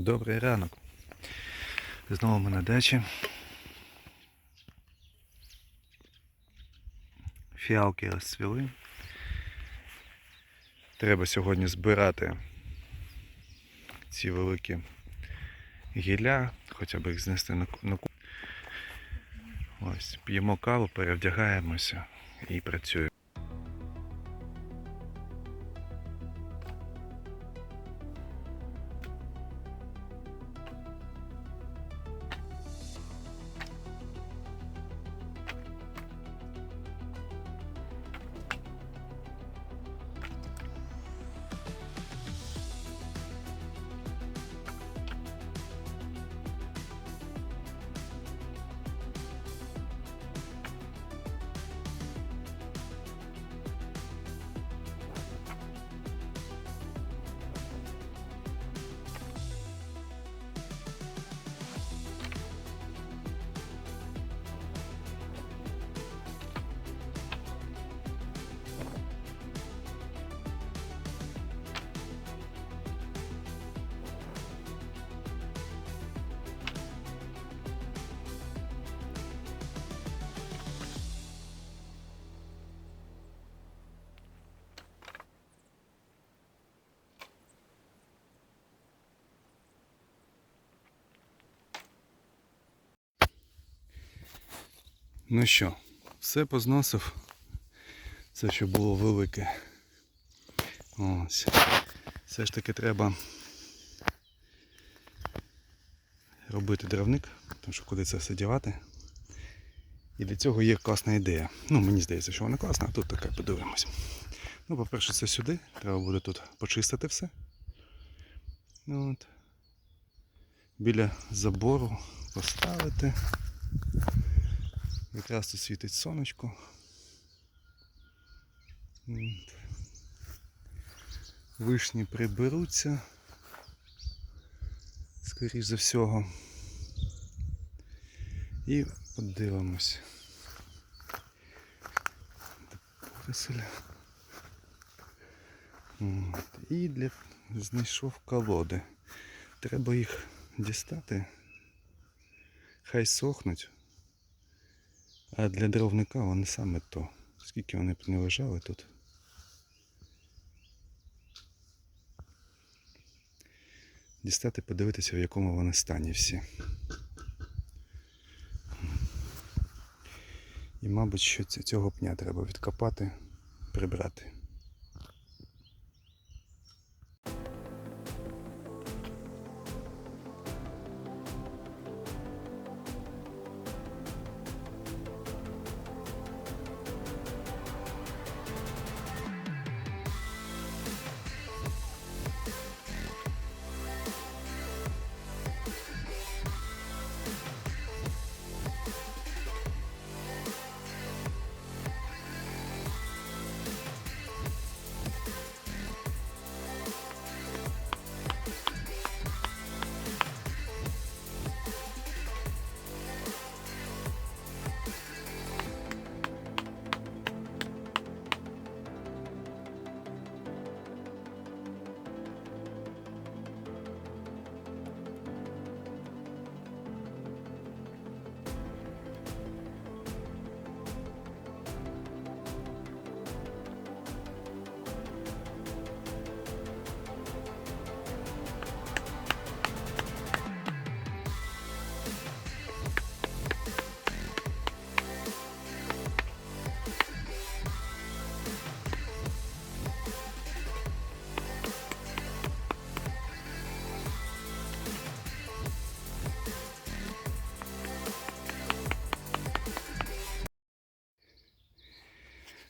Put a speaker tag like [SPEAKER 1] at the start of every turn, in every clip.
[SPEAKER 1] Добрий ранок. Знову ми на дачі. Фіалки розцвіли. Треба сьогодні збирати ці великі гілля, хоча б їх знести на, ку- Ось, п'ємо каву, перевдягаємося і працюємо. Ну що, все позносив. Це що було велике. Ось. Все ж таки треба робити дровник, тому що куди це все дівати. І для цього є класна ідея. Ну, мені здається, що вона класна, а тут така подивимось. Ну, по-перше, це сюди. Треба буде тут почистити все. Ну, От. Біля забору поставити. Якраз тут світить сонечко. Вишні приберуться. Скоріш за всього. І подивимось. І для знайшов колоди. Треба їх дістати. Хай сохнуть. А для дровника вони саме то. Скільки вони б не лежали тут. Дістати, подивитися, в якому вони стані всі. І, мабуть, що цього пня треба відкопати, прибрати.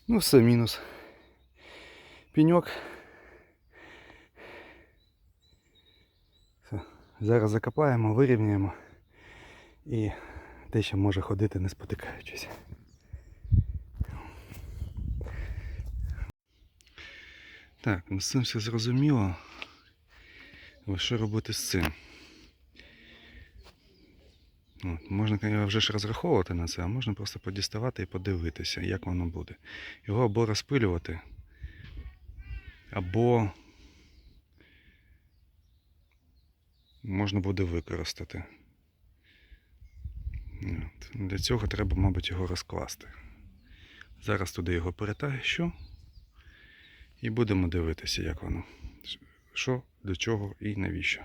[SPEAKER 1] Ну, все, мінус. Пеньок. Все. Зараз закопаємо, вирівняємо і те, що може ходити, не спотикаючись. Так, ну з цим все зрозуміло. Але що робити з цим? От, можна вже ж розраховувати на це, а можна просто подіставати і подивитися, як воно буде. Його або розпилювати, або можна буде використати. Для цього треба, мабуть, його розкласти. Зараз туди його перетащу і будемо дивитися, як воно. Що, до чого і навіщо.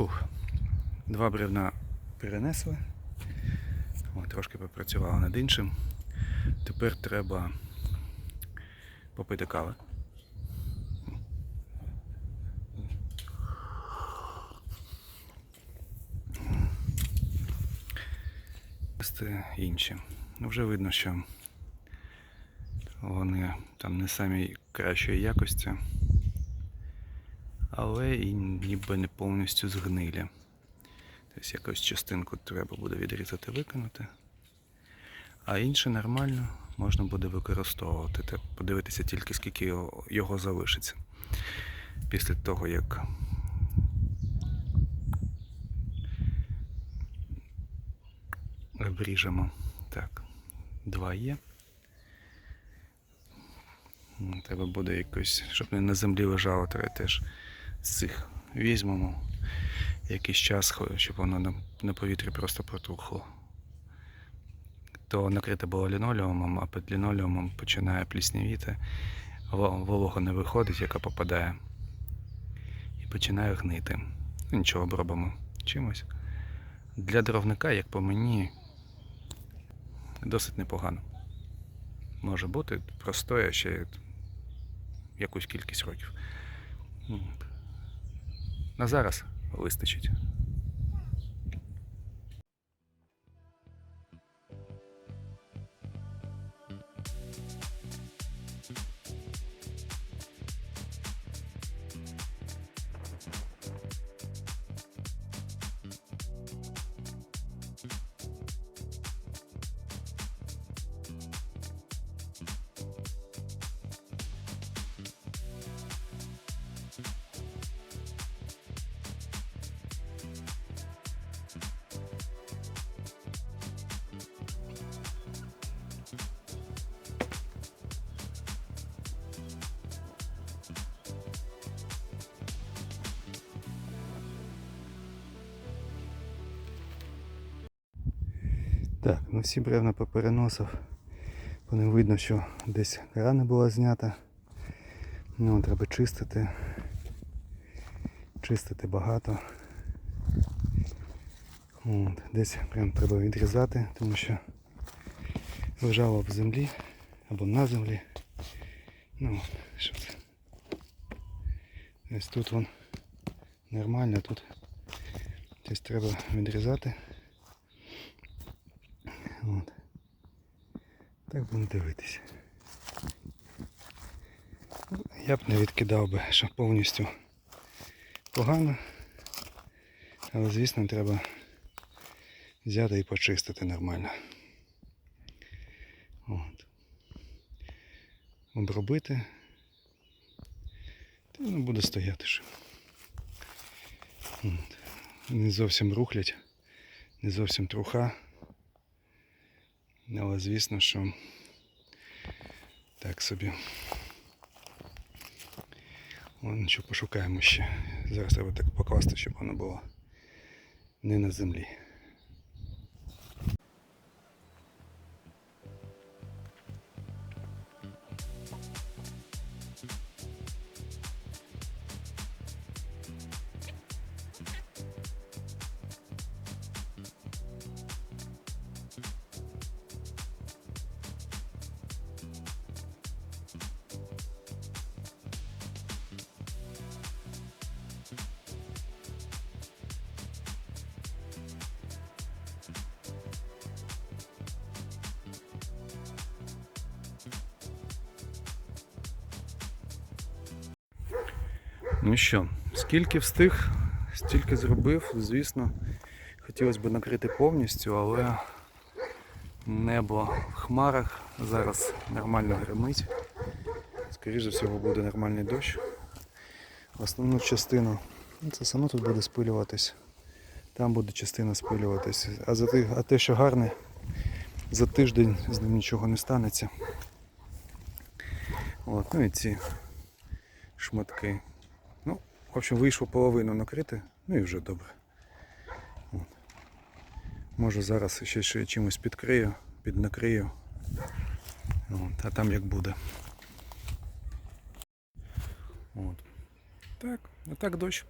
[SPEAKER 1] Фух. Два бревна перенесли. О, трошки попрацювали над іншим. Тепер треба попити кави. Інші. Ну, вже видно, що вони там не самі кращої якості, але і ніби не повністю згнилі. Тобто якусь частинку треба буде відрізати, викинути. А інше нормально можна буде використовувати. Треба подивитися тільки скільки його, залишиться. Після того, як обріжемо. Так, два є. Треба буде якось, щоб не на землі лежало, треба теж з цих візьмемо якийсь час, щоб воно на, повітрі просто протухло. То накрите було лінолеумом, а під лінолеумом починає пліснявіти, во- волога не виходить, яка попадає, і починає гнити. Ну, Нічого обробимо чимось. Для дровника, як по мені, досить непогано. Може бути, простоє ще якусь кількість років. На зараз вистачить. Так, ну всі бревна попереносив. По ним видно, що десь кора не була знята. Ну, треба чистити. Чистити багато. От, десь прям треба відрізати, тому що лежало в землі або на землі. Ну, що це? Ось тут вон нормально, тут десь треба відрізати. От. Так будемо дивитися. Я б не відкидав би, що повністю погано. Але звісно треба взяти і почистити нормально. От. Обробити. Та воно буде стояти ще. От. Не зовсім рухлять, не зовсім труха. Але звісно, що так собі. Ладно, що пошукаємо ще. Зараз треба так покласти, щоб воно було не на землі. Ну що, скільки встиг, стільки зробив. Звісно, хотілося б накрити повністю, але Небо в хмарах. Зараз нормально гримить. Скоріше за всього буде нормальний дощ. Основну частину. ну, Це само тут буде спилюватись. Там буде частина спилюватись. А, за те, а те, що гарне, за тиждень з ним нічого не станеться. От, ну і ці шматки. В общем, вийшло половину накрити, ну і вже добре. От. Може зараз ще, ще чимось підкрию, піднакрию. От, а там як буде. От. Так, а так дощ.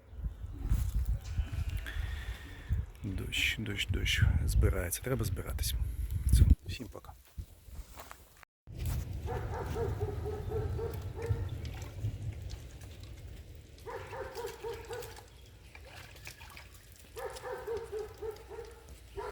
[SPEAKER 1] Дощ, дощ, дощ. Збирається. Треба збиратись. Все, всім пока.